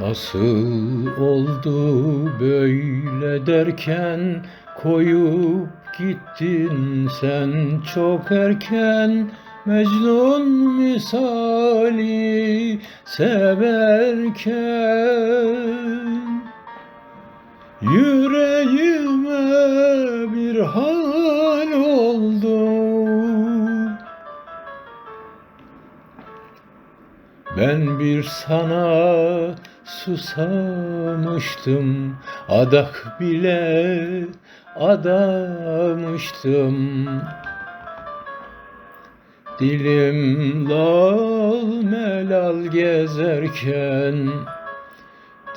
Nasıl oldu böyle derken koyup gittin sen çok erken? Mecnun misali severken Yüreğime bir hal Ben bir sana susamıştım Adak bile adamıştım. Dilim lal melal gezerken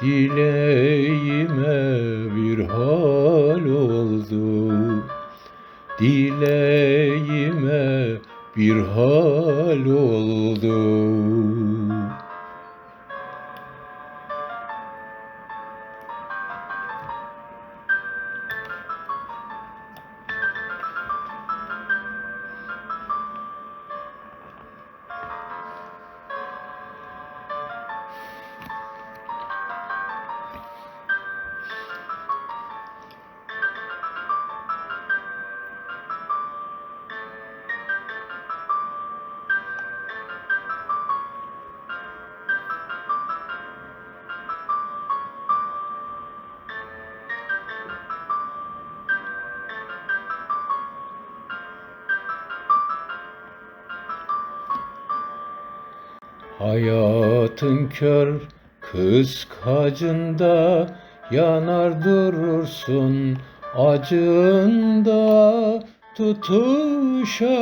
Dileğime bir hal oldu. Dileğime bir hal oldu Hayatın kör kıskacında yanar durursun acında tutuşarak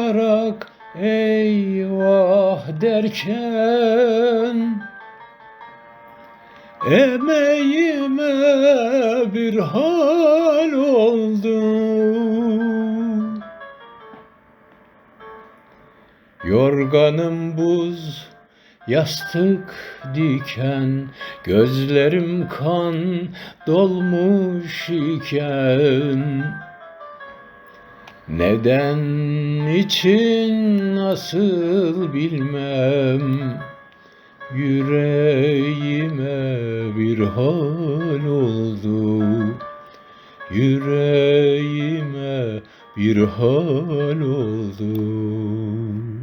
eyvah derken emeğime bir hal oldu. Yorganım buz, yastık diken, gözlerim kan dolmuş iken. Neden, için, nasıl bilmem, yüreğime bir hal oldu. Yüreğime bir hal oldu.